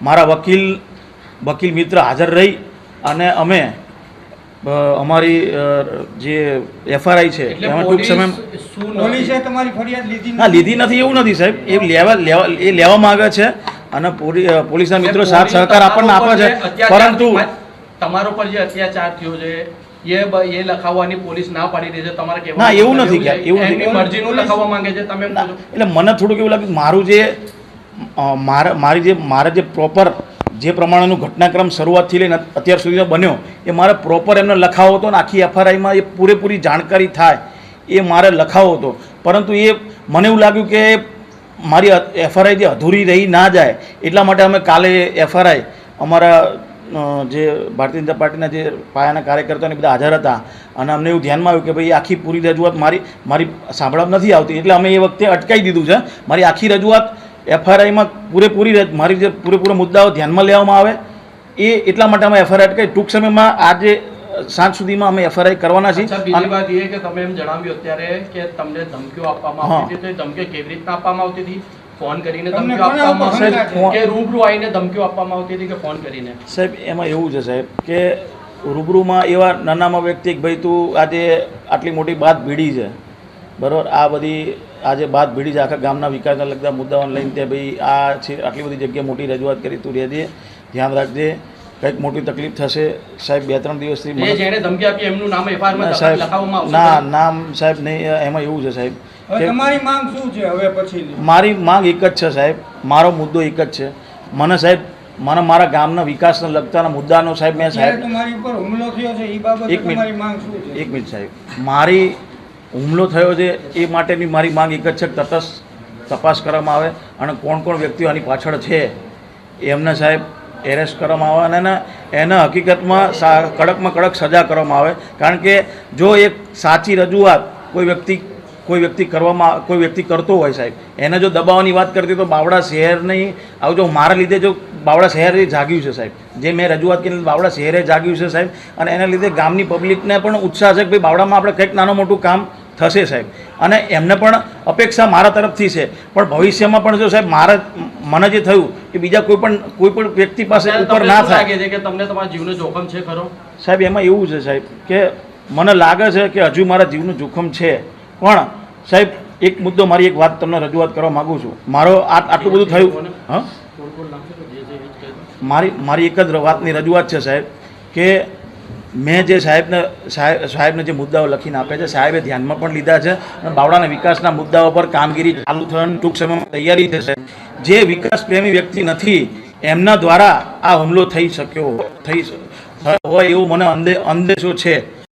મારા વકીલ વકીલ મિત્ર હાજર રહી અને અમે અમારી જે એફઆરઆઈ છે એટલે એમાં ટૂંક સમય શું પોલીસે નથી તમારી ફરિયાદ લીધી ના લીધી નથી એવું નથી સાહેબ. એ લેવા લેવા એ લેવા માંગે છે અને પોલીસના મિત્રો સાથ સહકાર આપણને આપે છે. પરંતુ તમારો પર જે અત્યાચાર થયો છે એ એ લખાવવાની પોલીસ ના પાડી દે છે તમારે કેવું ના, એવું નથી કે- એવું નથી. મરજીનું લખાવવા માંગે છે તમે. એટલે મને થોડુંક એવું લાગ્યું કે મારું જે મારા, મારી જે, મારા જે પ્રોપર જે પ્રમાણેનું ઘટનાક્રમ શરૂઆતથી લઈને અત્યાર સુધીનો બન્યો, એ મારે પ્રોપર એમને લખાવો હતો ને આખી એફઆરઆઈમાં એ પૂરેપૂરી જાણકારી થાય, એ મારે લખાવો હતો. પરંતુ એ મને એવું લાગ્યું કે મારી એફઆરઆઈ જે અધૂરી રહી ના જાય, એટલા માટે અમે કાલે એફઆરઆઈ અમારા જે ભારતીય જનતા પાર્ટીના જે પાયાના કાર્યકર્તાઓને બધા હાજર હતા. અને અમને એવું ધ્યાનમાં આવ્યું કે ભાઈ, આખી પૂરી રજૂઆત મારી મારી સાંભળવા નથી આવતી. એટલે અમે એ વખતે અટકાવી દીધું છે. મારી આખી રજૂઆત એફઆરઆઈમાં પૂરેપૂરી મારી જે પૂરેપૂરા મુદ્દાઓ ધ્યાનમાં લેવામાં આવે એ એટલા માટે અમે એફઆરઆઈ અટકાવી ટૂંક સમયમાં આજે સાંજ સુધીમાં અમે એફઆરઆઈ કરવાના છીએ. બીજી અને- વાત એ કે તમે એમ જણાવ્યું અત્યારે કે તમને ધમકીઓ આપવામાં આવતી હતી તો એ ધમકીઓ કેવી રીતના આપવામાં આવતી હતી? ફોન કરીને તમને ધમકીઓ આપવામાં આપવામાં આવતી કે રૂબરૂ આવીને ધમકીઓ આપવામાં આવતી હતી કે ફોન કરીને? સાહેબ એમાં એવું છે સાહેબ કે રૂબરૂમાં એવા નાનામાં વ્યક્તિ કે ભાઈ તું આજે આટલી મોટી બાત ભીડી છે. બરાબર? આ બધી આજે બાત ભીડી છે આખા ગામના વિકાસને લગતા મુદ્દાઓને લઈને તે ભાઈ આ છે આટલી બધી જગ્યાએ મોટી રજૂઆત કરી તું રહેજે ધ્યાન રાખજે કંઈક મોટી તકલીફ થશે. સાહેબ બે ત્રણ દિવસથી મને જેણે ધમકી આપી એમનું નામ FIR માં ના, સાહેબ ના નામ સાહેબ નહીં એમાં એવું છે સાહેબ મારી તમારી માંગ શું છે હવે પછી મારી માંગ એક જ છે સાહેબ મારો મુદ્દો એક જ છે. મને સાહેબ મને મારા ગામના વિકાસને લગતાના મુદ્દાનો સાહેબ મેં સાહેબ તમારી ઉપર હુમલો થયો છે એ બાબતે એક મિનિટ. તમારી માંગ શું છે? એક મિનિટ સાહેબ. મારી હુમલો થયો છે એ માટેની મારી માંગ એક જ છે, તટસ્થ તપાસ કરવામાં આવે અને કોણ કોણ વ્યક્તિઓ આની પાછળ છે એમને સાહેબ એરેસ્ટ કરવામાં આવે અને એને હકીકતમાં કડકમાં કડક સજા કરવામાં આવે. કારણ કે જો એક સાચી રજૂઆત કોઈ વ્યક્તિ કોઈ વ્યક્તિ કરવામાં, કોઈ વ્યક્તિ કરતો હોય સાહેબ, એને જો દબાવવાની વાત કરતી તો બાવડા શહેરની, આવું જો મારા લીધે જો બાવડા શહેરે જાગ્યું છે સાહેબ, જે મેં રજૂઆત કરી બાવડા શહેરે જાગ્યું છે સાહેબ, અને એના લીધે ગામની પબ્લિકને પણ ઉત્સાહ છે કે ભાઈ બાવડામાં આપણે કંઈક નાનું મોટું કામ થશે સાહેબ. અને એમને પણ અપેક્ષા મારા તરફથી છે. પણ ભવિષ્યમાં પણ જો સાહેબ મારા મને જે થયું એ બીજા કોઈ પણ કોઈ પણ વ્યક્તિ પાસે ઉપર ના થાય. લાગે છે કે તમને તમારા જીવનું જોખમ છે ખરો? સાહેબ એમાં એવું છે સાહેબ કે મને લાગે છે કે હજુ મારા જીવનું જોખમ છે. પણ સાહેબ એક મુદ્દો મારી એક વાત તમને રજૂઆત કરવા માગું છું. મારો આટલું બધું થયું. હા. મારી મારી એક જ વાતની રજૂઆત છે સાહેબ કે મેં જે સાહેબને સાહેબ સાહેબને જે મુદ્દાઓ લખીને આપ્યા છે, સાહેબે ધ્યાનમાં પણ લીધા છે અને બાવળાના વિકાસના મુદ્દાઓ પર કામગીરી ચાલુ થવાની ટૂંક સમયમાં તૈયારી થશે જે વિકાસ પ્રેમી વ્યક્તિ નથી, એમના દ્વારા આ હુમલો થઈ શક્યો, થઈ હોય એવું મને અંદે, અંદેશો છે.